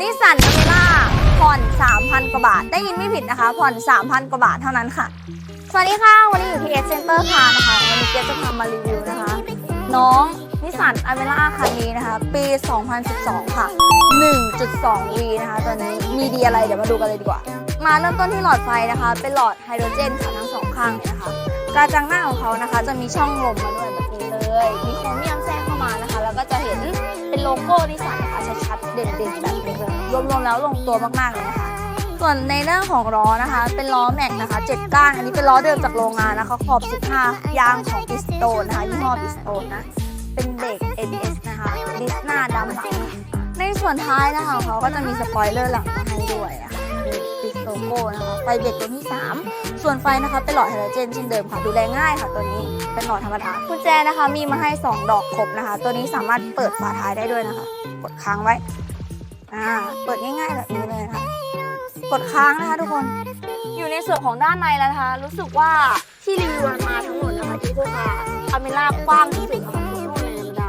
นิสสันอเมร่าผ่อน 3,000 กว่าบาท ได้ยินไม่ผิดนะคะ ผ่อน 3,000 กว่าบาทเท่านั้นค่ะ สวัสดีค่ะ วันนี้อยู่ที่เอเซนเตอร์คาร์นะคะ วันนี้เกรซจะพามารีวิวนะคะ น้องนิสสันอเมร่าคันนี้นะคะ ปี 2012 ค่ะ 1.2V นะคะตัวนี้มีดีอะไรเดี๋ยวมาดูกันเลยดีกว่า มาเริ่มต้นที่หลอดไฟนะคะ เป็นหลอดไฮโดรเจนค่ะทั้งสองข้างนะคะ กระจังหน้าของเขานะคะ จะมีช่องลมมาด้วยแบบนี้เลย มีโครเมียมแทรกเข้ามานะคะ แล้วก็จะเห็น เป็นโลโก้นิสสันนะคะชัดๆเด่นๆแบบนี้เลยรวมๆแล้วลงตัวมากๆเลยนะคะ ส่วนในเรื่องของล้อนะคะ เป็นล้อแม็กนะคะ7ก้าน อันนี้เป็นล้อเดิมจากโรงงานนะคะ ขอบ 15 ยางของบิสโตนนะคะยี่ห้อบิสโตนนะ เป็นเบรก ABS นะคะดิสหน้าดำหลังในส่วนท้ายนะคะเขาก็จะมีสปอยเลอร์หลังมาให้ด้วยนะคะ ปิดโลโก้นะคะ ไฟเบรกตัวที่ 3 ส่วนไฟนะคะเป็นหลอดไฮโดรเจนเช่นเดิมค่ะ ดูแลง่ายค่ะตัวนี้ เป็นหลอดธรรมดากุญแจนะคะมีมาให้ 2 ดอกครบนะคะ ตัวนี้สามารถเปิดฝาท้ายได้ด้วยนะคะ กดค้างไว้ อ่า เปิดง่ายๆแบบนี้เลยนะคะกดค้างนะคะทุกคน อยู่ในส่วนของด้านในแล้วนะคะ รู้สึกว่าที่รีวิวมาทั้งหมดนะคะที่พวกค่ะคาเมล่ากว้างที่สุดค่ะทุกรุ่นในบรรดา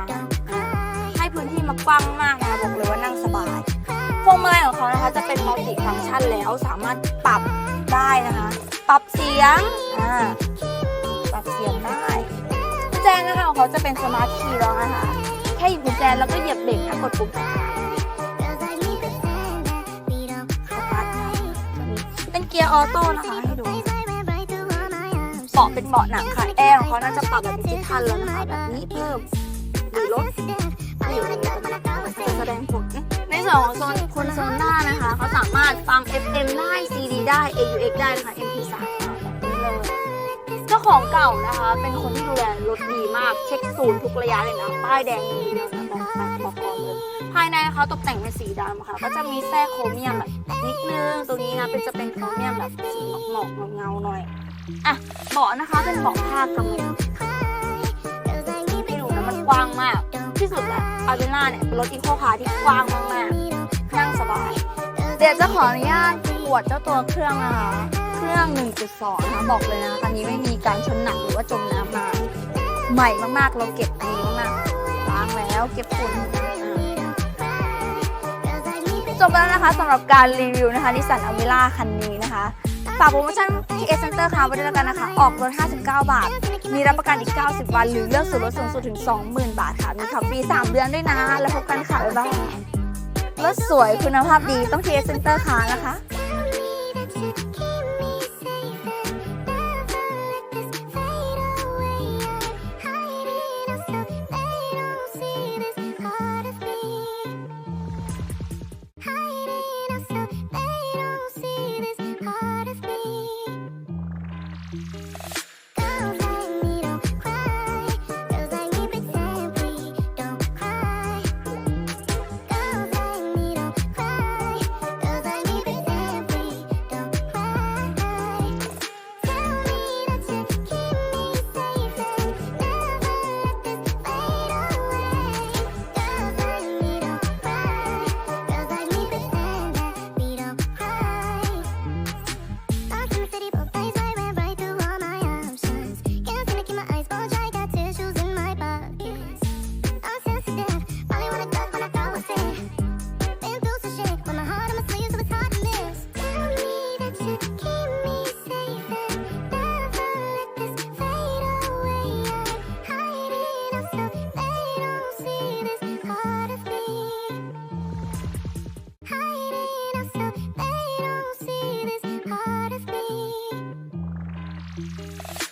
ให้พื้นที่มากว้างมากนะคะบอกเลย เขานะคะจะเป็นมัลติฟังก์ชันแล้วสามารถปรับได้นะคะ ปรับเสียงอ่าปรับเสียงได้กุญแจนะคะของเขาจะเป็นสมาร์ทคีย์ล็อกนะคะแค่หยิบกุญแจแล้วก็เหยียบเบรกแล้วกดปุ่มสตาเป็นเกียร์ออโต้นะคะให้ดูเบาะเป็นเบาะหนังค่ะแอร์ของเขาน่าจะปรับแบบดิจิทัลแล้วนะคะแบบนี้เพิ่มหรือลดไม่อ ของโซนคนโซลหน้านะคะเขาสามารถฟัง FM ได้ CD ได้ AUX ได้นะคะ MP3 แบบนี้เลยเจ้าของเก่านะคะ เป็นคนที่ดูแลรถดีมากเช็คศูนย์ทุกระยะเลยนะป้ายแดงอย่างเดียวนะบอกแบบบอกก่อนเลยภายในเขาตกแต่งเป็นสีดำค่ะ ก็จะมีแทรกโครเมียมแบบนิดนึงตรงนี้นะเป็นจะเป็นโครเมียมแบบสีหมอกๆเงาๆหน่อยอะเบาะนะคะเป็นเบาะผ้ากำมะที่ดูนะมันกว้างมากที่สุดแล้วอาวิล่าเนี่ยเป็นรถอีโคคาร์ที่กว้างมากๆ นั่งสบาย เดี๋ยวจะขออนุญาตตรวจเจ้าตัวเครื่องนะคะ เครื่อง 1.2 นะคะ บอกเลยนะคันนี้ไม่มีการชนหนักหรือว่าจมน้ำมา ใหม่มากๆ เราเก็บดีมากๆล้างแล้วเก็บฝุ่นจบแล้วนะคะสำหรับการรีวิวนะคะนิสสันอเมร่าคันนี้นะคะฝากโปรโมชั่นที่เอเซนเตอร์คาร์ไว้ด้วยแล้วกันนะคะ ออกรถ 59 บาท มีรับประกันอีก 90 วัน หรือเลือกส่วนลดสูงสุดถึง 20,000 บาทค่ะ มีขับฟรี 3 เดือนด้วยนะ แล้วพบกันค่ะ บ๊ายบาย รถสวยคุณภาพดีต้องเทสเซนเตอร์คานะคะ Bye.